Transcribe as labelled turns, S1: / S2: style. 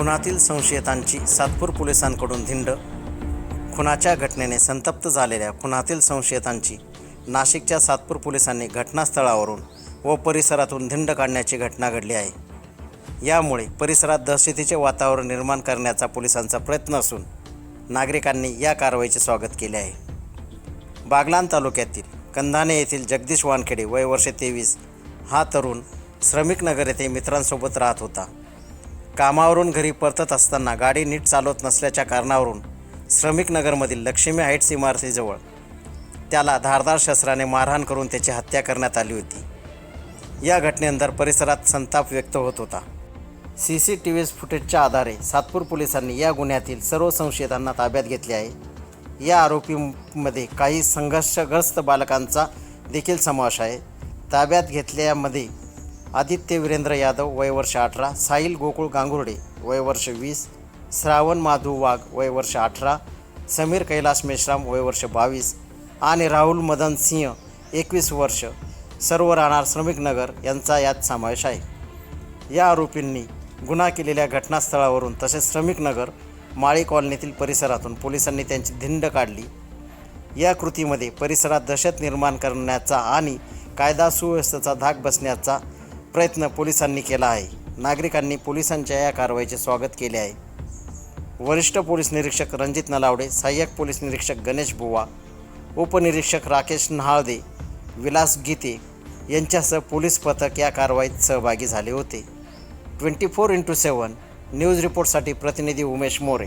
S1: खुनातील संशयितांची सातपूर पोलिसांकडून धिंड. खुनाच्या घटनेने संतप्त झालेल्या खुनातील संशयितांची नाशिकच्या सातपूर पोलिसांनी घटनास्थळावरून व परिसरातून धिंड काढण्याची घटना घडली आहे. यामुळे परिसरात दहशतीचे वातावरण निर्माण करण्याचा पोलिसांचा प्रयत्न असून नागरिकांनी या कारवाईचे स्वागत केले आहे. बागलान तालुक्यातील कंधाने येथील जगदीश वानखेडे वय वर्ष तेवीस. हा तरुण श्रमिक नगर येथे मित्रांसोबत राहत होता. कामावरून घरी परतत असताना गाडी नीट चालवत नसल्याच्या कारणावरून श्रमिक नगरमधील लक्ष्मी हाईट्स इमारतीजवळ त्याला धारदार शस्त्राने मारहाण करून त्याची हत्या करण्यात आली होती. या घटनेनंतर परिसरात संताप व्यक्त होत होता. सी सी टी व्ही फुटेजच्या आधारे सातपूर पोलिसांनी या गुन्ह्यातील सर्व संशयितांना ताब्यात घेतले आहे. या आरोपींमध्ये काही संघर्षग्रस्त बालकांचा देखील समावेश आहे. ताब्यात घेतल्यामध्ये आदित्य वीरेंद्र यादव वय वर्ष अठरा साहिल गोकुळ गांगुर्डे वय वर्ष वीस श्रावण माधू वाघ वय वर्ष अठरा समीर कैलास मेश्राम वय वर्ष बावीस आणि राहुल मदन सिंह एकवीस वर्ष सर्व राहणार श्रमिक नगर यांचा यात समावेश आहे. या आरोपींनी गुन्हा केलेल्या घटनास्थळावरून तसेच श्रमिक नगर माळी कॉलनीतील परिसरातून पोलिसांनी त्यांची धिंड काढली. या कृतीमध्ये परिसरात दहशत निर्माण करण्याचा आणि कायदा सुव्यवस्थेचा धाक बसण्याचा प्रयत्न पोलिसांनी केला आहे. नागरिकांनी पोलिसांच्या या कारवाईचे स्वागत केले आहे. वरिष्ठ पोलीस निरीक्षक रणजित नलावडे सहाय्यक पोलीस निरीक्षक गणेश बुवा उपनिरीक्षक राकेश नहाळदे विलास गीते यांच्यासह पोलीस पथक या कारवाईत सहभागी झाले होते. Twenty four into seven news रिपोर्टसाठी प्रतिनिधी उमेश मोरे.